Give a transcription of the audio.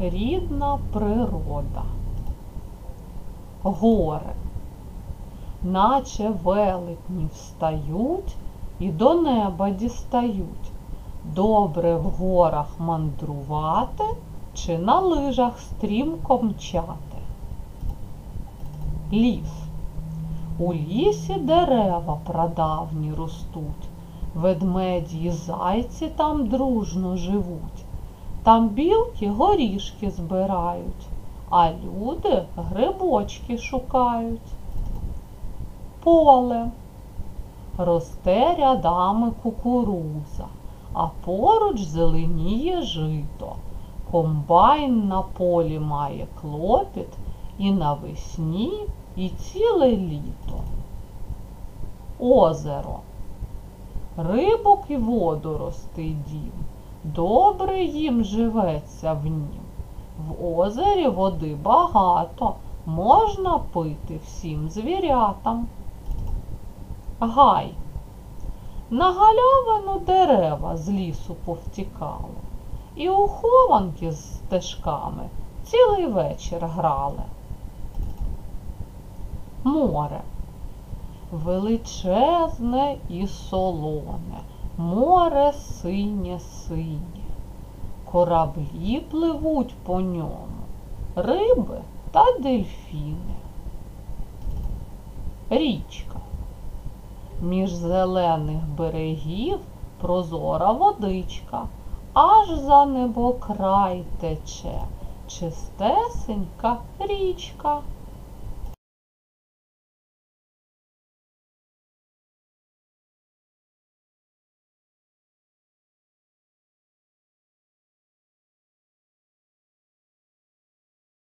рідна природа. Гори, наче велетні встають і до неба дістають. Добре в горах мандрувати чи на лижах стрімко мчати. Ліс. У лісі дерева прадавні ростуть, ведмеді й зайці там дружно живуть. Там білки горішки збирають, а люди грибочки шукають. Поле росте рядами кукуруза, а поруч зеленіє жито. Комбайн на полі має клопіт і навесні, і ціле літо. Озеро. Рибок і водоростей дім. Добре їм живеться в нім. В озері води багато, можна пити всім звірятам. Гай. На галявину дерева з лісу повтікали, і у хованки з стежками цілий вечір грали. Море. Величезне і солоне, море синє синє. Кораблі пливуть по ньому, риби та дельфіни. Річка. Між зелених берегів прозора водичка, аж за небокрай тече чистесенька річка.